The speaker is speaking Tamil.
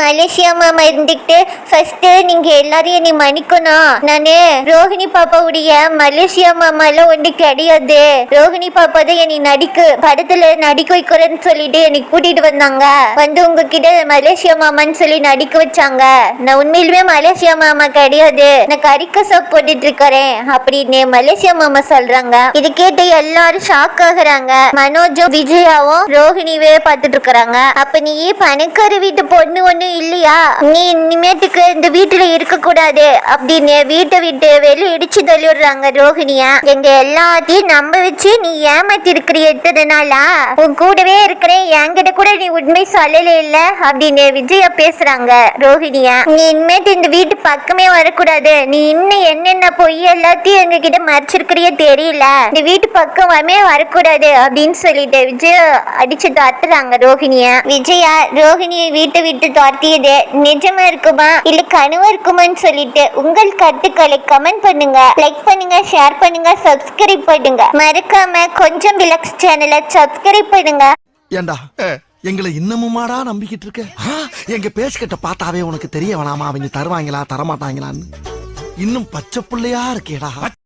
மலேசியா மாமா இருந்துக்கிட்டு ஃபர்ஸ்ட் நீங்க எல்லாரையும் என்னை மன்னிக்கணும். நானு ரோஹிணி பாப்பாவுடைய மலேசியா மாமா எல்லாம் ஒன்று கிடையாது. ரோஹிணி பாப்பா தான் என்னை நடிக்க படத்துல நடிக்க வைக்கிறேன்னு சொல்லிட்டு என்னை கூட்டிட்டு வந்தாங்க. வந்து உங்ககிட்ட மலேசியா மாமான்னு சொல்லி நடிக்க வச்சாங்க. நான் உண்மையிலுமே மலேசியா மாமா கிடையாது. நான் கறிக்கசா போட்டுட்டு இருக்கிறேன் அப்படின்னு மலேசியா மாமா சொல்றாங்க. இது கேட்டு எல்லாரும் ஷாக் ஆகுறாங்க. மனோஜும் விஜயாவும் ரோஹிணிவே பார்த்துட்டு இருக்கிறாங்க. அப்ப நீ பணக்கார வீட்டு பொண்ணு ஒண்ணும் இல்லையா? நீ இனிமேட்டுக்கு இந்த வீட்டுல இருக்க கூடாது அப்படின்னு வீட்டை விட்டு வெளியே இடிச்சு தள்ளிடுறாங்க ரோஹிணியா. எங்க எல்லாத்தையும் நம்ப வச்சு நீ ஏமாத்தி இருக்கிற எத்தனை நாளா? உன் கூடவே இருக்கிறேன் என்கிட்ட கூட நீ உண்மை சொல்லல இல்ல அப்படின்னு விஜயா பேசுறாங்க ரோஹிணியா. நீ இனிமேட்டு இந்த வீட்டு பக்கமே வரக்கூடாது. நீ இன்னும் என்னென்ன பொய் எல்லாத்தையும் எங்க கிட்ட மறைச்சிருக்கிறிய தெரியல. இந்த வீட்டு பக்கமே வரக்கூடாது அப்படின்னு சொல்லிட்டு விஜய் அடிச்சு தாத்துறாங்க ரோஹிணியா. விஜயா ரோஹிணியை வீட்டை விட்டு தாத்தியது நிஜமா இருக்குமா? இல்ல கனவா இருக்குமான்னு சொல்லிட்டு உங்கள் கருத்துக்களை கமெண்ட் பண்ணுங்க. லைக் பண்ணுங்க ஷேர் பண்ணுங்க சப்ஸ்கிரைப் பண்ணுங்க. மறக்காம கொஞ்சம் ரிலாக்ஸ் சேனலை சப்ஸ்கிரைப் பண்ணுங்க. ஏண்டா? எங்களை இன்னமுமாடா நம்பிக்கிட்டு இருக்க? எங்க பேசிக்கிட்ட பார்த்தாவே உனக்கு தெரிய வேணாமா? அவங்க தருவாங்களா தரமாட்டாங்களான்னு? இன்னும் பச்சை புள்ளையா இருக்கேடா.